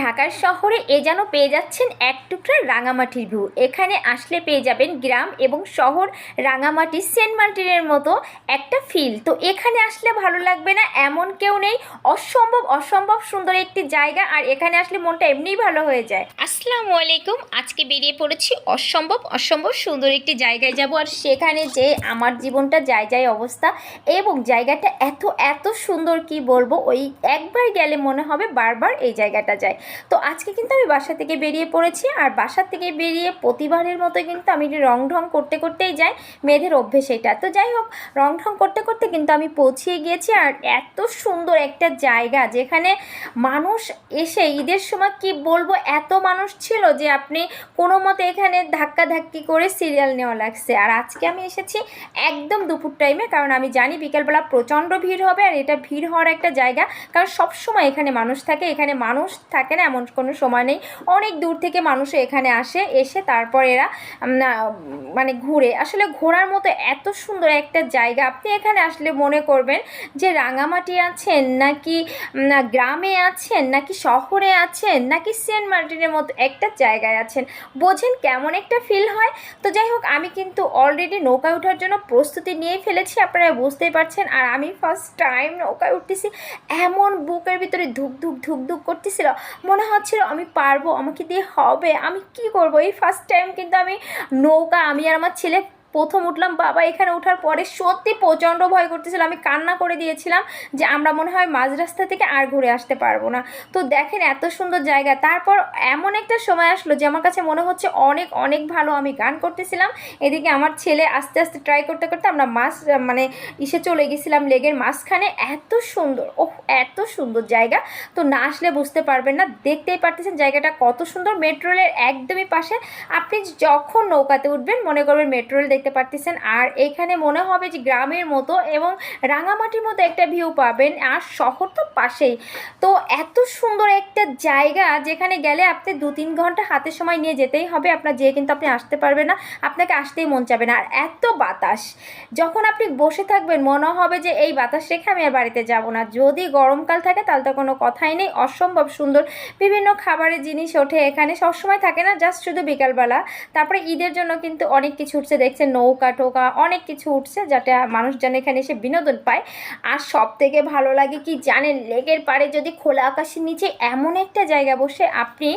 ঢাকার শহরে এ যেন পেয়ে যাচ্ছেন এক টুকরা রাঙামাটির ভিউ। এখানে আসলে পেয়ে যাবেন গ্রাম এবং শহর রাঙামাটি সেন্ট মার্টিনের মতো একটা ফিল। তো এখানে আসলে ভালো লাগবে না, এমন কেউ নেই। অসম্ভব অসম্ভব সুন্দর একটি জায়গা আর এখানে আসলে মনটা এমনিই ভালো হয়ে যায়। আসসালামু আলাইকুম, আজকে বেরিয়ে পড়েছি অসম্ভব অসম্ভব সুন্দর একটি জায়গায় যাব আর সেখানে যে আমার জীবনটা যায় যায় অবস্থা এবং জায়গাটা এত এত সুন্দর কি বলব? ওই একবার গেলে মনে হবে বারবার এই জায়গাটা যায়। তো আজকে কিন্তু আমি বাসা থেকে বেরিয়ে পড়েছি আর বাসা থেকে বেরিয়ে প্রতিবারের মতো কিন্তু আমি রং ঢং করতে করতেই যাই মেয়েদের অভ্যেস এটা। তো যাই হোক রং ঢং করতে করতে কিন্তু আমি পৌঁছিয়ে গিয়েছি আর এত সুন্দর একটা জায়গা যেখানে মানুষ এসে ঈদের সময় কি বলব, এত মানুষ ছিল যে আপনি কোনো মতে এখানে ধাক্কা ধাক্কি করে সিরিয়াল নেওয়া লাগছে। আর আজকে আমি এসেছি একদম দুপুর টাইমে কারণ আমি জানি বিকেলবেলা প্রচণ্ড ভিড় হবে আর এটা ভিড় হওয়ার একটা জায়গা। কারণ সবসময় এখানে মানুষ থাকে, এখানে মানুষ থাকে না, এমন কোনো সময় নেই। অনেক দূর থেকে মানুষও এখানে আসে, এসে তারপর এরা মানে ঘুরে। আসলে ঘোরার মতো এত সুন্দর একটা জায়গা, আপনি এখানে আসলে মনে করবেন যে রাঙামাটি আছেন নাকি গ্রামে আছেন নাকি শহরে আছেন নাকি সেন্ট মার্টিনের মতো একটা জায়গায় আছেন, বোঝেন কেমন একটা ফিল হয়। তো যাই হোক, আমি কিন্তু অলরেডি নৌকায় ওঠার জন্য প্রস্তুতি নিয়েই ফেলেছি, আপনারা বুঝতেই পারছেন। আর আমি ফার্স্ট টাইম নৌকায় উঠতেছি, এমন বুকের ভিতরে ধুক ধুক ধুক ধুক করতেছিল। মনে হচ্ছিল আমি পারব, আমাকে দিয়ে হবে, আমি কি করব? এই ফার্স্ট টাইম কিন্তু আমি নৌকা, আমি আর আমার ছেলে প্রথম উঠলাম, বাবা এখানে ওঠার পরে সত্যি প্রচণ্ড ভয় করতেছিল। আমি কান্না করে দিয়েছিলাম যে আমরা মনে হয় মাঝ রাস্তা থেকে আর ঘুরে আসতে পারব না। তো দেখেন এত সুন্দর জায়গা। তারপর এমন একটা সময় আসলো যে আমার কাছে মনে হচ্ছে অনেক অনেক ভালো আমি গান করতেছিলাম। এদিকে আমার ছেলে আস্তে আস্তে ট্রাই করতে করতে আমরা মাছ মানে ইসে চলে গেছিলাম লেগের মাঝখানে। এত সুন্দর ও এত সুন্দর জায়গা। তো না আসলে বুঝতে পারবেন না, দেখতেই পারতেছেন জায়গাটা কত সুন্দর। মেট্রো রেলের একদমই পাশে। আপনি যখন নৌকাতে উঠবেন, মনে করবেন মেট্রো রেল দেখতে পারতেছেন। আর এখানে মনে হবে যে গ্রামের মতো এবং রাঙামাটির মতো একটা ভিউ পাবেন। আর শহর তো পাশেই। তো এত সুন্দর একটা জায়গা যেখানে গেলে আপনি দু তিন ঘণ্টা হাতে সময় নিয়ে যেতেই হবে। আপনার যেয়ে কিন্তু আপনি আসতে পারবেন না। আপনাকে আসতেই মন চাবে না। আর এত বাতাস। যখন আপনি বসে থাকবেন, মনে হবে যে এই বাতাস রেখে আমি আর বাড়িতে যাব না। যদি গরমকাল থাকে, তাহলে তো কোনো কথাই নেই। অসম্ভব সুন্দর। বিভিন্ন খাবারের জিনিস ওঠে এখানে। সবসময় থাকে না, জাস্ট শুধু বিকালবেলা। তারপরে ঈদের জন্য কিন্তু অনেক কিছু উঠছে। দেখছেন নৌকা টোকা অনেক কিছু উঠছে যাতে মানুষ যেন এখানে এসে বিনোদন পায়। আর সব থেকে ভালো লাগে কি জানেন, লেকের পাড়ে যদি খোলা আকাশের নিচে এমন একটা জায়গা বসে আপনি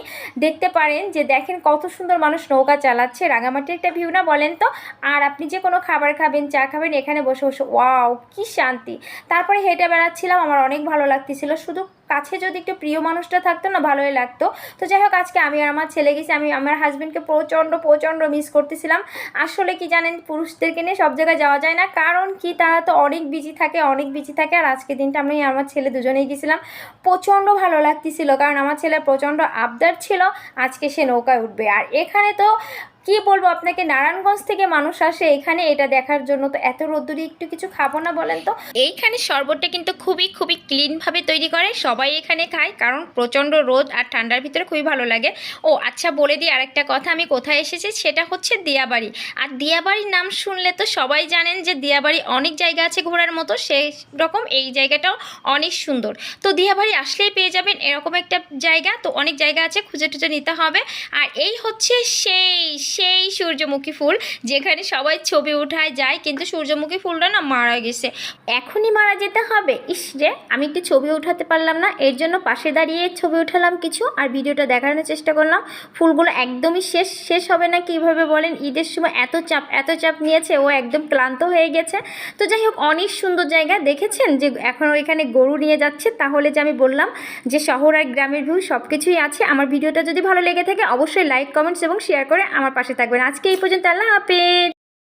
দেখতে পারেন যে দেখেন কত সুন্দর মানুষ নৌকা চালাচ্ছে, রাঙামাটির একটা ভিউ না বলেন তো? আর আপনি যে কোনো খাবার খাবেন, চা খাবেন, এখানে বসে বসে, ওয়াও, কি শান্তি। তারপরে হেঁটে বেড়াচ্ছিলাম, আমার অনেক ভালো লাগতেছিল। শুধু কাছে যদি একটু প্রিয় মানুষটা থাকতো না, ভালোই লাগতো। তো যাই হোক, আজকে আমি আর আমার ছেলে গেছি, আমি আমার হাজব্যান্ডকে প্রচণ্ড প্রচণ্ড মিস করতেছিলাম। আসলে কি জানেন, পুরুষদেরকে নিয়ে সব জায়গায় যাওয়া যায় না। কারণ কি, তারা তো অনেক বিজি থাকে, অনেক বিজি থাকে, আর আজকে দিনটা আমি আমার ছেলে দুজনেই গেছিলাম। প্রচণ্ড ভালো লাগতেছিল, কারণ আমার ছেলে প্রচণ্ড আবদার ছিল, আজকে সে নৌকায় উঠবে। আর এখানে তো কি বলব, আপনাকে নারায়ণগঞ্জ থেকে মানুষ আসে এখানে, এটা দেখার জন্য। তো এত রোদ্দুরি একটু কিছু খাব না বলেন তো? এইখানে শরবতটা কিন্তু খুবই খুবই ক্লিনভাবে তৈরি করে। সবাই এখানে খায়, কারণ প্রচণ্ড রোদ আর ঠান্ডার ভিতরে খুবই ভালো লাগে। ও আচ্ছা বলে দিই আরেকটা কথা, আমি কোথায় এসেছি? সেটা হচ্ছে দিয়াবাড়ি। আর দিয়াবাড়ির নাম শুনলে তো সবাই জানেন যে দিয়াবাড়ি অনেক জায়গা আছে ঘোরার মতো সেই রকম এই জায়গাটাও অনেক সুন্দর। তো দিয়াবাড়ি আসলেই পেয়ে যাবেন এরকম একটা জায়গা, তো অনেক জায়গা আছে, খুঁজে টুজে নিতে হবে। আর এই হচ্ছে সেই সেই সূর্যমুখী ফুল যেখানে সবাই ছবি উঠায় যায়, কিন্তু সূর্যমুখী ফুলটা না মারা গেছে। এখনই মারা যেতে হবে। ইস রে, আমি একটু ছবি উঠাতে পারলাম না। এর জন্য পাশে দাঁড়িয়ে ছবি উঠালাম কিছু আর ভিডিওটা দেখানোর চেষ্টা করলাম। ফুলগুলো একদমই শেষ শেষ হবে না কীভাবে বলেন? ঈদের সময় এত চাপ এত চাপ নিয়েছে, ও একদম ক্লান্ত হয়ে গেছে। তো যাই হোক, অনেক সুন্দর জায়গা দেখেছেন যে এখন এখানে গরু নিয়ে যাচ্ছে। তাহলে যে আমি বললাম যে শহর আর গ্রামের ভিউ সব কিছুই আছে। আমার ভিডিওটা যদি ভালো লেগে থাকে, অবশ্যই লাইক কমেন্টস এবং শেয়ার করে আমার পাশে থাকবেন। আজকে এই পর্যন্ত আল্লাহ হাফেজ।